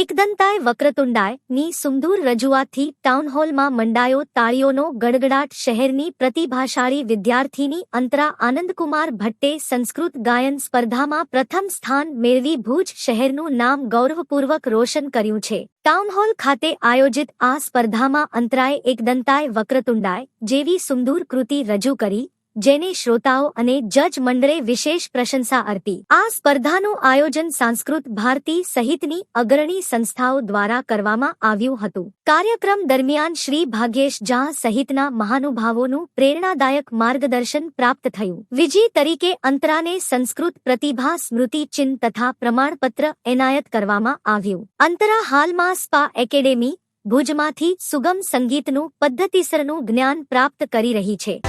એકદંતાય વક્રતુંડાય, ની સુમધુર રજૂઆતથી ટાઉનહોલમાં મંડાયો તાળીઓનો ગડગડાટ શહેરની પ્રતિભાશાળી વિદ્યાર્થીની અંતરા આનંદકુમાર ભટ્ટે સંસ્કૃત ગાયન સ્પર્ધામાં પ્રથમ સ્થાન મેળવી ભુજ શહેરનું નામ ગૌરવપૂર્વક રોશન કર્યું છે. ટાઉનહોલ ખાતે આયોજિત આ સ્પર્ધામાં અંતરાએ એકદંતાય વક્રતુંડાય જેવી સુમધુર કૃતિ રજૂ કરી જેને શ્રોતાઓ અને જજ મંડળે વિશેષ પ્રશંસા અર્પી. આ સ્પર્ધાનું આયોજન સાંસ્કૃત, ભારતી સહિતની અગ્રણી સંસ્થાઓ દ્વારા કરવામાં આવ્યું હતું. કાર્યક્રમ દરમિયાન શ્રી ભાગ્યેશ ઝા સહિતના મહાનુભાવોનું પ્રેરણાદાયક માર્ગદર્શન પ્રાપ્ત થયું. વિજય તરીકે અંતરાને સંસ્કૃત પ્રતિભા, સ્મૃતિ, ચિહ્ન તથા પ્રમાણપત્ર એનાયત કરવામાં આવ્યું. અંતરા હાલમાં સ્પા એકેડેમી, ભુજમાંથી સુગમ સંગીતનું, પદ્ધતિસરનું જ્ઞાન પ્રાપ્ત કરી રહી છે.